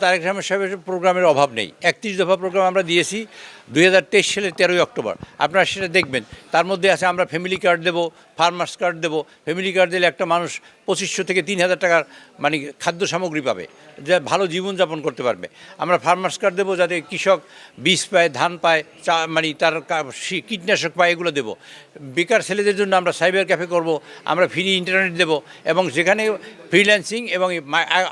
তারেক রহমান সাহেবের প্রোগ্রামের অভাব নেই। একত্রিশ দফা প্রোগ্রাম আমরা দিয়েছি দুই হাজার তেইশ সালের তেরোই অক্টোবর। আপনারা সেটা দেখবেন। তার মধ্যে আছে আমরা ফ্যামিলি কার্ড দেবো ফার্মার্স কার্ড দেবো। ফ্যামিলি কার্ড দিলে একটা মানুষ পঁচিশশো থেকে তিন হাজার টাকার মানে খাদ্য সামগ্রী পাবে, যা ভালো জীবনযাপন করতে পারবে। আমরা ফার্মার্স কার্ড দেবো যাতে কৃষক বীজ পায়, ধান পায়, চা মানে তার কীটনাশক পায়, এগুলো দেবো। বেকার ছেলেদের জন্য আমরা সাইবার ক্যাফে করব, আমরা ফ্রি ইন্টারনেট দেবো এবং যেখানে ফ্রিল্যান্সিং এবং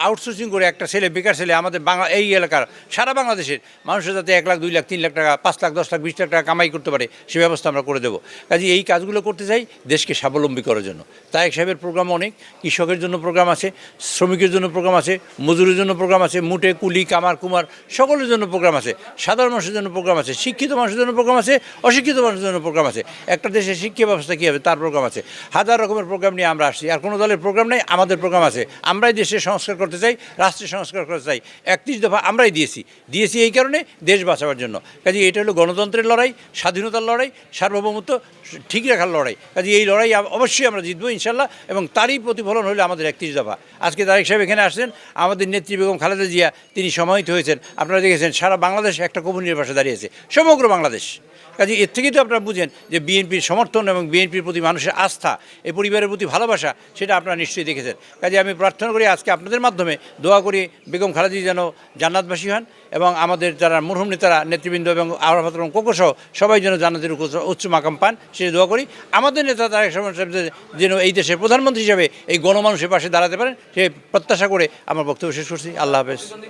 আউটসোর্সিং করে একটা ছেলে, বেকার ছেলে আমাদের বাংলা, এই এলাকার, সারা বাংলাদেশের মানুষের যাতে এক লাখ, দুই লাখ, তিন লাখ টাকা, পাঁচ লাখ, দশ লাখ, বিশ লাখ টাকা কামাই করতে পারে, সে ব্যবস্থা আমরা করে দেবো। কাজে এই কাজগুলো করতে চাই দেশকে স্বাবলম্বী করার জন্য। তায়েক সাহেবের প্রোগ্রাম অনেক, কৃষকের জন্য প্রোগ্রাম আছে, শ্রমিকের জন্য প্রোগ্রাম আছে, মজুরের জন্য প্রোগ্রাম আছে, মুটে, কুলি, কামার, কুমার, সকলের জন্য প্রোগ্রাম আছে, সাধারণ মানুষের জন্য প্রোগ্রাম আছে, শিক্ষিত মানুষের জন্য প্রোগ্রাম আছে, অশিক্ষিত মানুষের জন্য প্রোগ্রাম আছে। একটা দেশের শিক্ষা ব্যবস্থা কী হবে? তার প্রোগ্রাম আছে। হাজার রকমের প্রোগ্রাম নিয়ে আমরা আসছি। আর কোনো দলের প্রোগ্রাম নেই, আমাদের প্রোগ্রাম আছে। আমরাই দেশের সংস্কার করতে চাই রাষ্ট্রের সংস্কার করতে চাই। একত্রিশ দফা আমরাই দিয়েছি। দিয়েছি এই কারণে দেশ বাঁচাবার জন্য। কাজে এটা হলো গণতন্ত্রের লড়াই, স্বাধীনতার লড়াই, সার্বভৌমত্ব ঠিক রাখার লড়াই। কাজে এই লড়াই অবশ্যই আমরা জিতবো ইনশাল্লাহ এবং তারই প্রতিফলন হলো আমাদের একত্রিশ দফা। আজকে তারেক সাহেব এখানে আসছেন, আমাদের নেত্রী বেগম খালেদা জিয়া, তিনি সমাহিত হয়েছেন। আপনারা দেখেছেন সারা বাংলাদেশ একটা কমিউনির পাশে দাঁড়িয়েছে সমগ্র বাংলাদেশ। কাজে এর থেকেই তো আপনারা বুঝেন যে বিএনপির সমর্থন এবং বিএনপির প্রতি মানুষের আস্থা এই পরিবারের প্রতি ভালোবাসা, সেটা আপনারা নিশ্চয়ই দেখেছেন। কাজে আমি প্রার্থনা করি আজকে আপনাদের মাধ্যমে দোয়া করি বেগম খালাদি যেন জান্নাতবাসী হন এবং আমাদের যারা মরহুম নেতারা, নেতৃবৃন্দ এবং আওরাফাত এবং কোকোসহ সবাই যেন জান্নাতের উচ্চ- মাকাম পান, সে দোয়া করি। আমাদের নেতা তারেক রহমান যেন এই দেশের প্রধানমন্ত্রী হিসাবে এই গণমানুষের পাশে দাঁড়াতে পারেন, সে প্রত্যাশা করে আমার বক্তব্য শেষ করছি। আল্লাহ হাফেজ।